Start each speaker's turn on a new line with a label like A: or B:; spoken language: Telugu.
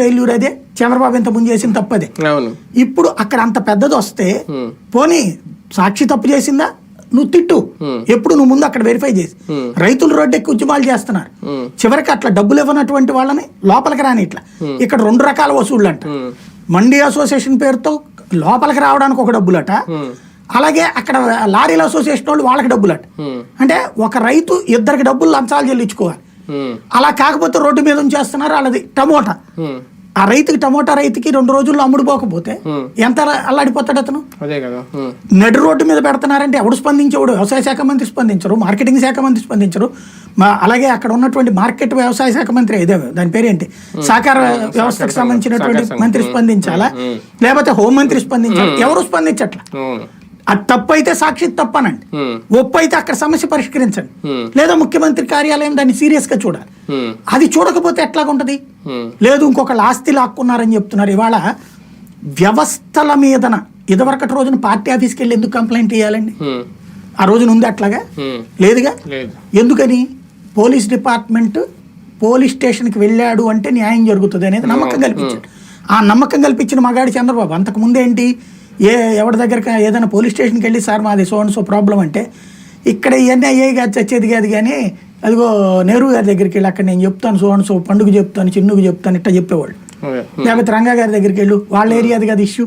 A: ఫెయిల్యూర్ అదే చంద్రబాబు ఇంత ముందు చేసిన తప్పదే ఇప్పుడు అక్కడ అంత పెద్దది వస్తే. పోనీ సాక్షి తప్పు చేసిందా నువ్వు తిట్టు. ఎప్పుడు నువ్వు ముందు అక్కడ వెరిఫై చేసి. రైతులు రోడ్డు ఎక్కి ఉద్యమాలు చేస్తున్నారు. చివరికి అట్లా డబ్బులు ఇవ్వనటువంటి వాళ్ళని లోపలికి రాని ఇట్లా ఇక్కడ రెండు రకాల వసూళ్ళు అంట. మండీ అసోసియేషన్ పేరుతో లోపలికి రావడానికి ఒక డబ్బులట. అలాగే అక్కడ లారీల అసోసియేషన్ వాళ్ళు వాళ్ళకి డబ్బులట. అంటే ఒక రైతు ఇద్దరికి డబ్బులు లంచాలు చెల్లించుకోవాలి అలా కాకపోతే రోడ్డు మీద ఉంచేస్తున్నారు వాళ్ళది టమోటా. ఆ రైతుకి టమోటా రైతుకి రెండు రోజుల్లో అమ్ముడుపోకపోతే. ఎంత అల్లాడిపోతాడు అతను?
B: అదే కదా
A: నడి రోడ్డు మీద పెడుతున్నారంటే ఎవడు స్పందించేవాడు? వ్యవసాయ శాఖ మంత్రి స్పందించరు మార్కెటింగ్ శాఖ మంత్రి స్పందించరు. అలాగే అక్కడ ఉన్నటువంటి మార్కెట్ వ్యవసాయ శాఖ మంత్రి ఇదే దాని పేరేంటి? సహకార వ్యవస్థకు సంబంధించినటువంటి. మంత్రి స్పందించాలా? లేకపోతే హోంమంత్రి స్పందించాలి? ఎవరు స్పందించట్లా? అది తప్పు అయితే సాక్షి తప్పనండి.
B: ఉమ్,
A: ఒప్పు అయితే అక్కడ సమస్య పరిష్కరించండి. లేదా ముఖ్యమంత్రి కార్యాలయం దాన్ని సీరియస్గా చూడాలి అది చూడకపోతే ఎట్లాగుంటది? లేదు ఇంకొకళ్ళు ఆస్తి లాక్కున్నారని చెప్తున్నారు. ఇవాళ వ్యవస్థల మీదన ఇదివరకటి రోజున పార్టీ ఆఫీస్కి వెళ్ళి ఎందుకు కంప్లైంట్ చేయాలండి ఆ రోజున ఉంది అట్లాగా? లేదుగా?
B: లేదు.
A: ఎందుకని? పోలీస్ డిపార్ట్మెంట్ పోలీస్ స్టేషన్కి వెళ్ళాడు అంటే న్యాయం జరుగుతుంది అనేది నమ్మకం కల్పించాడు ఆ నమ్మకం కల్పించిన మగాడి చంద్రబాబు అంతకు ముందు ఏంటి ఏ ఎవరి దగ్గరికి ఏదైనా పోలీస్ స్టేషన్కి వెళ్ళి సార్ మాది సో అండ్ సో ప్రాబ్లం అంటే ఇక్కడ ఇవన్నీ అయ్యాయి కాదు చచ్చేది కాదు కానీ అదిగో నెహ్రూ గారి దగ్గరికి వెళ్ళి అక్కడ నేను చెప్తాను సో అండ్ సో పండుగ చెప్తాను చిన్నుకు చెప్తాను ఇట్లా చెప్పేవాళ్ళు. లేకపోతే రంగా గారి దగ్గరికి వెళ్ళు వాళ్ళ ఏరియాది కదా ఇష్యూ